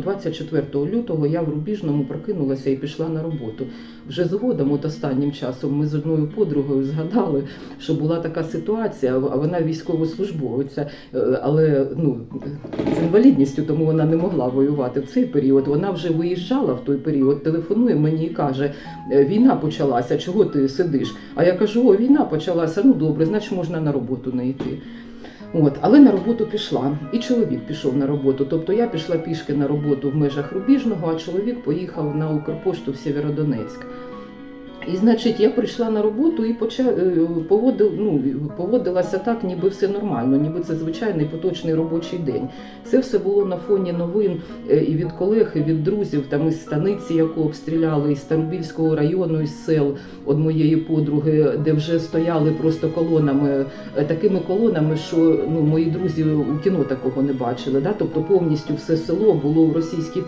24 лютого я в Рубіжному прокинулася і пішла на роботу. Вже згодом, от останнім часом, ми з одною подругою згадали, що була така ситуація, а вона військовослужбовиця, е, але ну, з інвалідністю, тому вона не могла воювати в цей період. Вона вже виїжджала в той період, телефонує мені і каже: «Е, війна почалася, чого ти сидиш? А я кажу, о, війна почалася. Ну добре, значить можна на роботу не йти. От, але на роботу пішла, і чоловік пішов на роботу. Тобто я пішла пішки на роботу в межах Рубіжного, а чоловік поїхав на Укрпошту в Сєвєродонецьк. І, значить, я прийшла на роботу і поча... е, поводив, ну, поводилася так, ніби все нормально, ніби це звичайний поточний робочий день. Це все було на фоні новин е, і від колег, і від друзів, там із станиці, яку обстріляли, із Старобільського району, із сел от моєї подруги, де вже стояли просто колонами, е, такими колонами, що ну, мої друзі у кіно такого не бачили. Да? Тобто повністю все село було в російській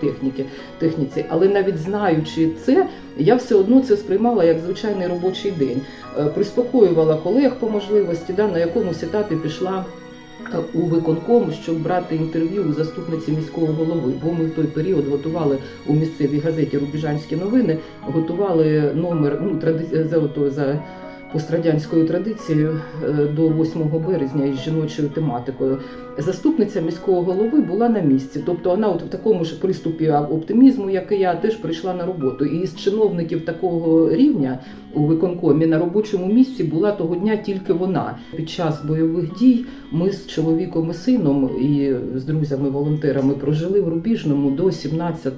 техніці. Але навіть знаючи це, я все одно це сприймала як звичайний робочий день. Е, Приспокоювала колег по можливості, да, на якомусь етапі пішла е, у виконком, щоб брати інтерв'ю у заступниці міського голови. Бо ми в той період готували у місцевій газеті Рубіжанські новини, готували номер ну, тради... за, за пострадянською традицією е, до 8 березня із жіночою тематикою. Заступниця міського голови була на місці, тобто вона от в такому ж приступі оптимізму, як і я, теж прийшла на роботу. І з чиновників такого рівня у виконкомі на робочому місці була того дня тільки вона. Під час бойових дій ми з чоловіком і сином і з друзями-волонтерами прожили в Рубіжному до 17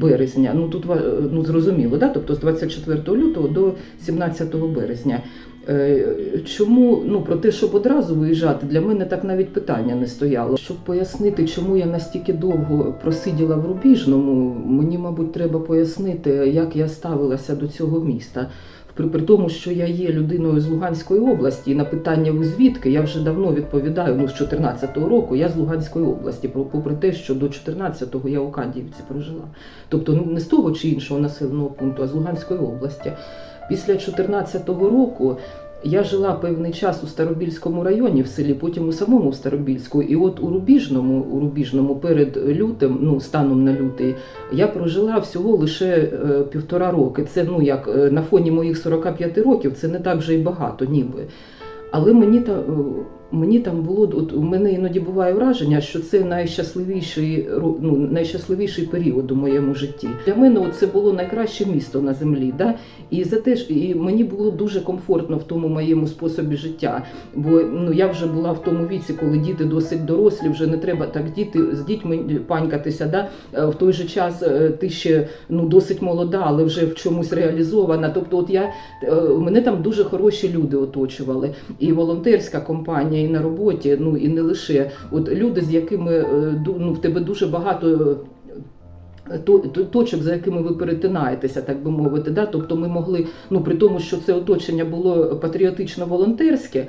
березня. Ну тут ну зрозуміло, да? тобто з 24 лютого до 17 березня. Е, Чому ну про те, щоб одразу виїжджати, для мене так навіть питання не стояло. Щоб пояснити, чому я настільки довго просиділа в Рубіжному, мені, мабуть, треба пояснити, як я ставилася до цього міста. При, при тому, що я є людиною з Луганської області, і на питання ви звідки я вже давно відповідаю. Ну з 14-го року я з Луганської області, попри те, що до 14-го я у Кадіївці прожила. Тобто не з того чи іншого населеного пункту, а з Луганської області. Після 14-го року я жила певний час у Старобільському районі в селі, потім у самому Старобільську. І от у Рубіжному, у Рубіжному перед лютим, ну станом на лютий, я прожила всього лише е, півтора роки. Це ну як е, на фоні моїх 45 років, це не так вже й багато, ніби. Але мені там мені там було от у мене іноді буває враження, що це найщасливіший ну, найщасливіший період у моєму житті. Для мене це було найкраще місто на землі. Да? І за те ж і мені було дуже комфортно в тому моєму способі життя. Бо ну я вже була в тому віці, коли діти досить дорослі, вже не треба так діти з дітьми панькатися. Да? Е, В той же час е, ти ще ну досить молода, але вже в чомусь реалізована. Тобто, от я е, мене там дуже хороші люди оточували, і волонтерська компанія, і на роботі. Ну і не лише от люди, з якими е, ну, в тебе дуже багато. е, то- то- Точок, за якими ви перетинаєтеся, так би мовити, да? тобто ми могли, ну при тому, що це оточення було патріотично-волонтерське, е, е,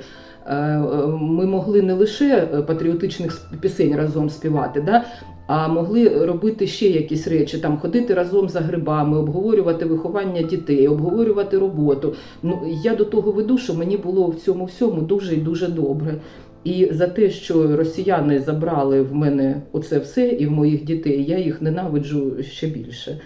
ми могли не лише е, патріотичних пісень разом співати, да? а могли робити ще якісь речі, там ходити разом за грибами, обговорювати виховання дітей, обговорювати роботу. Ну я до того веду, що мені було в цьому всьому дуже і дуже добре. І за те, що росіяни забрали в мене оце все і в моїх дітей, я їх ненавиджу ще більше.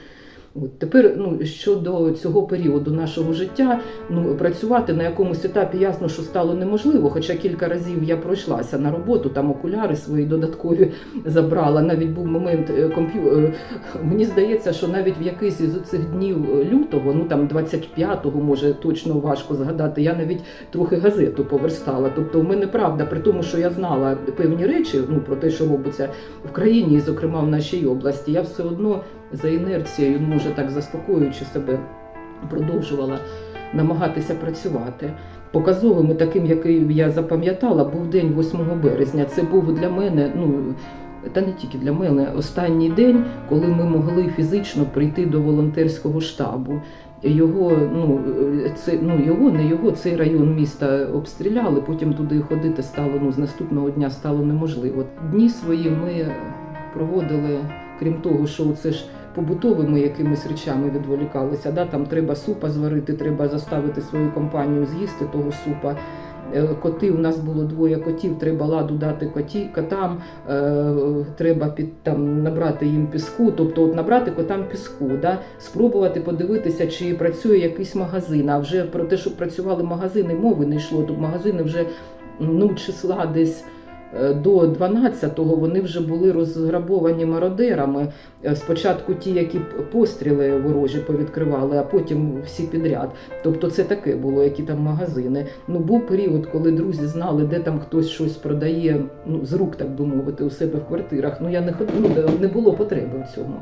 От тепер, ну щодо цього періоду нашого життя, ну працювати на якомусь етапі ясно, що стало неможливо. Хоча кілька разів я пройшлася на роботу, там окуляри свої додаткові забрала. Навіть був момент е, комп'ю... е, Мені здається, що навіть в якийсь із цих днів лютого, ну там 25-го, може точно важко згадати, я навіть трохи газету поверстала. Тобто, у мене правда, при тому, що я знала певні речі, ну про те, що робиться в країні, і зокрема в нашій області, я все одно за інерцією, може так заспокоюючи себе, продовжувала намагатися працювати. Показовим і таким, який я запам'ятала, був день 8 березня. Це був для мене, ну та не тільки для мене, останній день, коли ми могли фізично прийти до волонтерського штабу. Його, ну це ну його, не його, цей район міста обстріляли. Потім туди ходити стало ну з наступного дня стало неможливо. Дні свої ми проводили, крім того, що це ж побутовими якимись речами відволікалися. Да? Там треба супа зварити, треба заставити свою компанію з'їсти того супа. е, коти. У нас було двоє котів. Треба ладу дати коті, котам. е, Треба під там набрати їм піску. Тобто, от набрати котам піску, да, спробувати подивитися, чи працює якийсь магазин. А вже про те, щоб працювали магазини, мови не йшло. Тут магазини вже ну числа десь. Е, До 12-го вони вже були розграбовані мародерами. Е, Спочатку ті, які постріли ворожі повідкривали, а потім всі підряд. Тобто це таке було, які там магазини. Ну був період, коли друзі знали, де там хтось щось продає, ну з рук, так би мовити, у себе в квартирах. Ну я не ход- ну, не було потреби в цьому.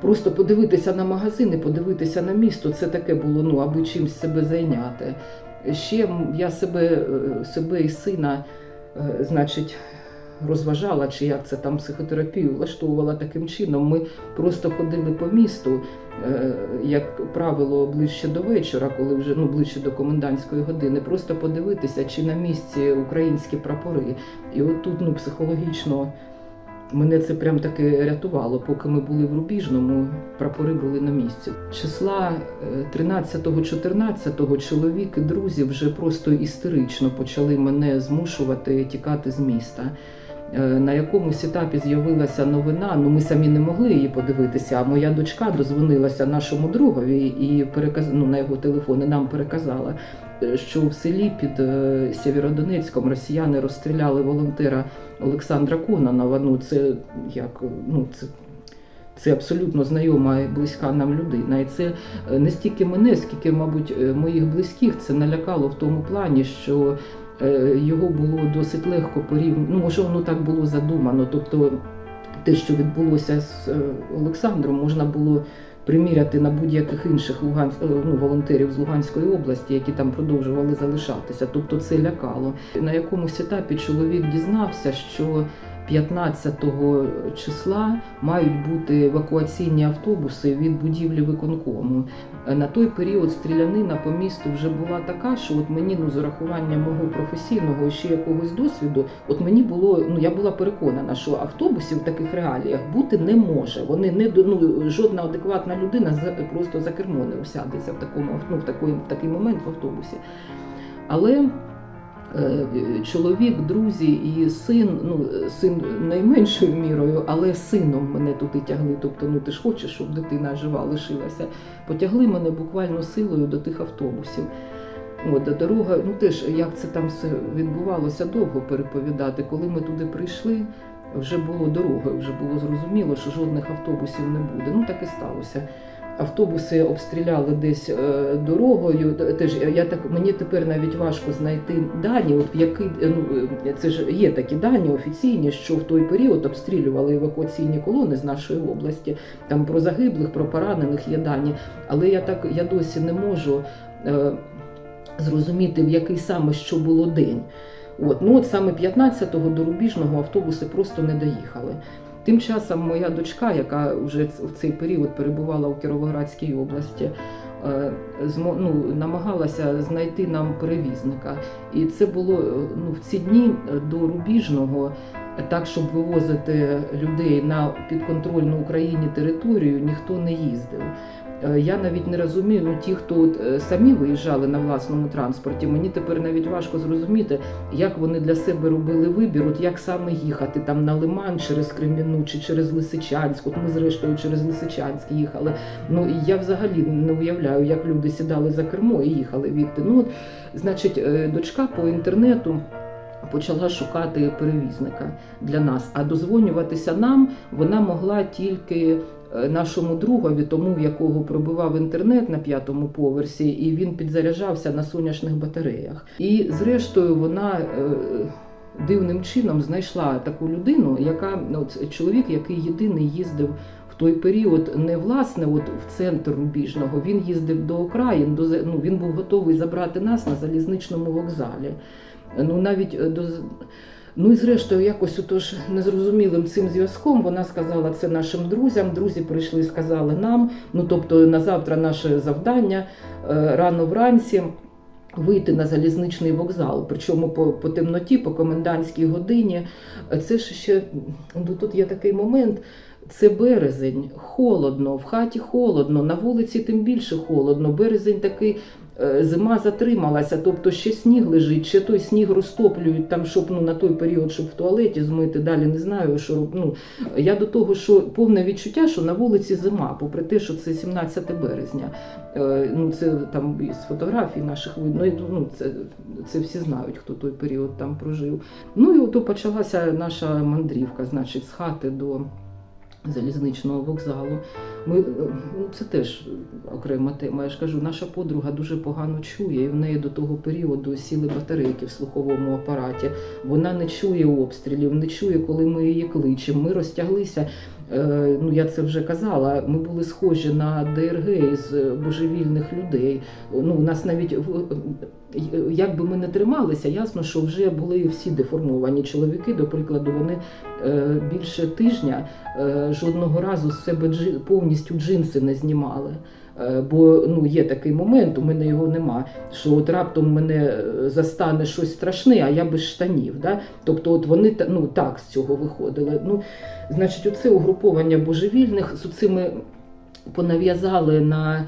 Просто подивитися на магазини, подивитися на місто, це таке було, ну, аби чимось себе зайняти. Ще я себе, е, себе і сина, значить, розважала, чи як це там психотерапію влаштовувала таким чином. Ми просто ходили по місту, е, як правило, ближче до вечора, коли вже ну, ближче до комендантської години, просто подивитися, чи на місці українські прапори. І от тут ну, психологічно. Мене це прям таки рятувало. Поки ми були в Рубіжному, прапори були на місці. Числа е, 13-14 чоловік і друзі вже просто істерично почали мене змушувати тікати з міста. Е, На якомусь етапі з'явилася новина. Ну ми самі не могли її подивитися. А моя дочка дозвонилася нашому другові і переказ... ну, на його телефон і нам переказала, е, що в селі під е, Сєвєродонецьком росіяни розстріляли волонтера Олександра Кононова. Ну це як ну це. Це абсолютно знайома і близька нам людина. І це не стільки мене, скільки, мабуть, моїх близьких це налякало в тому плані, що його було досить легко порівняно. Ну, може, воно так було задумано. Тобто те, що відбулося з е, Олександром, можна було приміряти на будь-яких інших Луган... е, ну, волонтерів з Луганської області, які там продовжували залишатися. Тобто це лякало. На якомусь етапі чоловік дізнався, що 15 числа мають бути евакуаційні автобуси від будівлі виконкому. На той період стрілянина по місту вже була така, що от мені ну з урахуванням мого професійного ще якогось досвіду, от мені було ну я була переконана, що автобусів в таких реаліях бути не може. Вони не ну, жодна адекватна людина просто за кермо не усядеться в такому ну, в такий, в такий момент в автобусі. Але чоловік, друзі і син, ну син найменшою мірою, але сином мене туди тягли. Тобто, ну ти ж хочеш, щоб дитина жива лишилася. Потягли мене буквально силою до тих автобусів. От, дорога, ну теж як це там все відбувалося, довго переповідати. Коли ми туди прийшли, вже було дорога, вже було зрозуміло, що жодних автобусів не буде. Ну так і сталося. Автобуси обстріляли десь е, дорогою. Теж я так мені тепер навіть важко знайти дані. От в який е, ну е, це ж є такі дані офіційні, що в той період обстрілювали евакуаційні колони з нашої області. Там про загиблих, про поранених є дані. Але я так я досі не можу е, зрозуміти, в який саме що було день. От, ну от саме 15-го до Рубіжного автобуси просто не доїхали. Тим часом моя дочка, яка вже в цей період перебувала у Кіровоградській області, е, ну, намагалася знайти нам перевізника. І це було е, ну, в ці дні е, до Рубіжного, так, щоб вивозити людей на підконтрольну Україні територію, ніхто не їздив. Е, Я навіть не розумію, ну ті, хто от, е, самі виїжджали на власному транспорті, мені тепер навіть важко зрозуміти, як вони для себе робили вибір, от як саме їхати там на Лиман через Креміну чи через Лисичанськ. От ми зрештою через Лисичанськ їхали. Ну і я взагалі не уявляю, як люди сідали за кермо і їхали відти. Ну от, значить, е, дочка по інтернету. Почала шукати перевізника для нас, а дозвонюватися нам вона могла тільки нашому другові, тому в якого пробивав інтернет на п'ятому поверсі, і він підзаряджався на сонячних батареях. І зрештою вона е, дивним чином знайшла таку людину, яка ну, от, чоловік, який єдиний їздив. В той період не власне, от в центр Рубіжного він їздив до окраїн, до ну, він був готовий забрати нас на залізничному вокзалі. Ну навіть е, до ну і зрештою, якось отож незрозумілим цим зв'язком вона сказала це нашим друзям. Друзі прийшли, і сказали нам. Ну тобто на завтра наше завдання е, рано вранці. Вийти на залізничний вокзал, причому по, по темноті, по комендантській годині. Е, Це ж ще ну, тут є такий момент. Це березень, холодно, в хаті холодно, на вулиці тим більше холодно. Березень такий зима затрималася, тобто ще сніг лежить, ще той сніг розтоплюють там, щоб ну на той період, щоб в туалеті змити. Далі не знаю, що ну я до того, що повне відчуття, що на вулиці зима, попри те, що це 17 березня. Е, Ну це там із фотографій наших видно. Ну це, це всі знають, хто той період там прожив. Ну і ото почалася наша мандрівка, значить, з хати до залізничного вокзалу. Ми, е, ну, це теж окрема тема. Я ж кажу, наша подруга дуже погано чує, і в неї до того періоду сіли батарейки в слуховому апараті. Вона не чує обстрілів, не чує, коли ми її кличемо. Ми розтяглися. е, Ну, я це вже казала. Ми були схожі на ДРГ із божевільних людей. Ну, у нас навіть як би ми не трималися, ясно, що вже були всі деформовані чоловіки. До прикладу, вони е, більше тижня е, жодного разу з себе повністю джинси не знімали. Е, Бо ну, є такий момент, у мене його нема, що от раптом мене застане щось страшне, а я без штанів. Да? Тобто от вони ну, так з цього виходили. Ну, значить, оце угруповання божевільних з цими понав'язали на,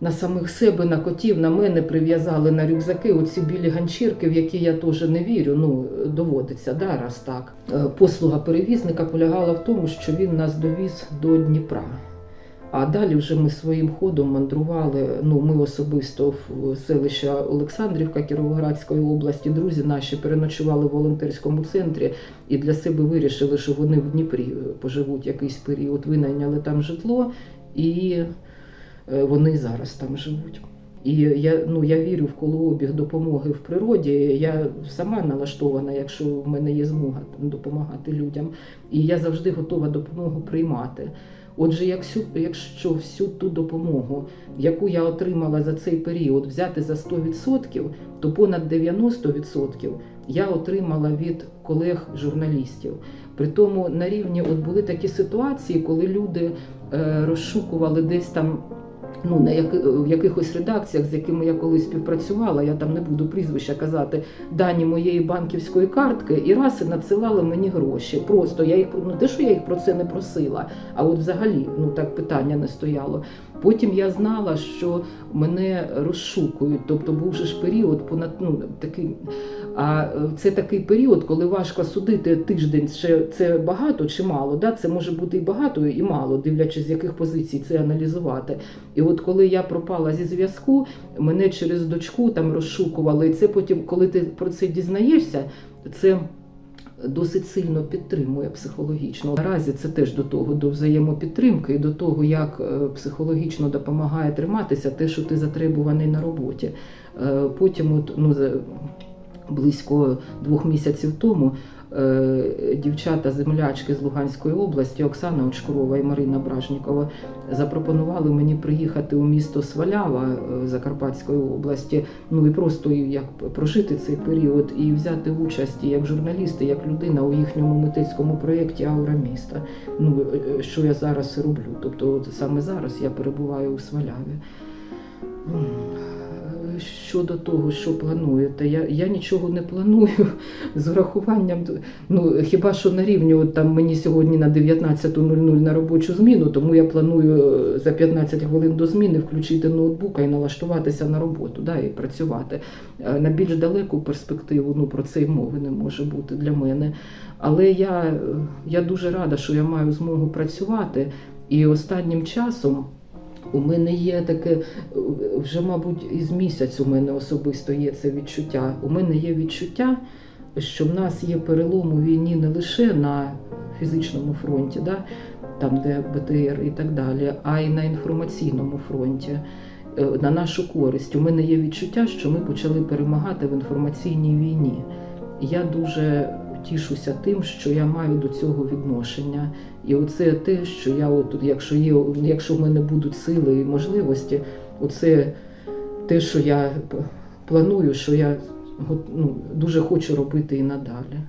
на самих себе, на котів, на мене прив'язали на рюкзаки оці білі ганчірки, в які я теж не вірю. Ну, доводиться, да, раз так. Е, Послуга перевізника полягала в тому, що він нас довіз до Дніпра. А далі вже ми своїм ходом мандрували. Ну, ми особисто в селище Олександрівка Кіровоградської області. Друзі наші переночували в волонтерському центрі і для себе вирішили, що вони в Дніпрі поживуть якийсь період, винайняли там житло, і е, вони зараз там живуть. І я, ну, я вірю в колообіг допомоги в природі. Я сама налаштована, якщо в мене є змога допомагати людям. І я завжди готова допомогу приймати. Отже, якщо, якщо всю ту допомогу, яку я отримала за цей період, взяти за 100%, то понад 90% я отримала від колег-журналістів. Притому на рівні от були такі ситуації, коли люди е, розшукували десь там. Ну, на як, в якихось редакціях, з якими я колись співпрацювала, я там не буду прізвища казати, дані моєї банківської картки, і раз і надсилали мені гроші. Просто я їх ну те, що я їх про це не просила, а от взагалі ну так питання не стояло. Потім я знала, що мене розшукують. Тобто був же ж період понад ну такий. А е, це такий період, коли важко судити тиждень, чи це багато чи мало. Да? Це може бути і багато, і мало, дивлячись, з яких позицій це аналізувати. І от коли я пропала зі зв'язку, мене через дочку там розшукували. І це потім, коли ти про це дізнаєшся, це. Досить сильно підтримує психологічно. Наразі це теж до того, до взаємопідтримки і до того, як е, психологічно допомагає триматися те, що ти затребуваний на роботі. Е, Потім, от, ну, близько двох місяців тому дівчата-землячки з Луганської області Оксана Очкурова і Марина Бражнікова запропонували мені приїхати у місто Свалява е, Закарпатської області. Ну і просто як прожити цей період і взяти участь як журналіст, і як людина у їхньому митецькому проєкті Аура міста. Ну е, що я зараз роблю. Тобто, от саме зараз я перебуваю у Сваляві. Щодо того, що плануєте, я, я нічого не планую з урахуванням. Ну хіба що на рівні, от там мені сьогодні на 19.00 на робочу зміну, тому я планую е, за 15 хвилин до зміни включити ноутбука і налаштуватися на роботу, да, і працювати. Е, На більш далеку перспективу, ну про це й мови не може бути для мене. Але я, е, я дуже рада, що я маю змогу працювати. І останнім часом у мене є таке, вже, мабуть, із місяць у мене особисто є це відчуття. У мене є відчуття, що в нас є перелом у війні не лише на фізичному фронті, да, там, де БТР і так далі, а й на інформаційному фронті. Е, На нашу користь. У мене є відчуття, що ми почали перемагати в інформаційній війні. Я дуже тішуся тим, що я маю до цього відношення. І оце те, що я от, якщо є, якщо в мене будуть сили і можливості, оце те, що я планую, що я ну, дуже хочу робити і надалі.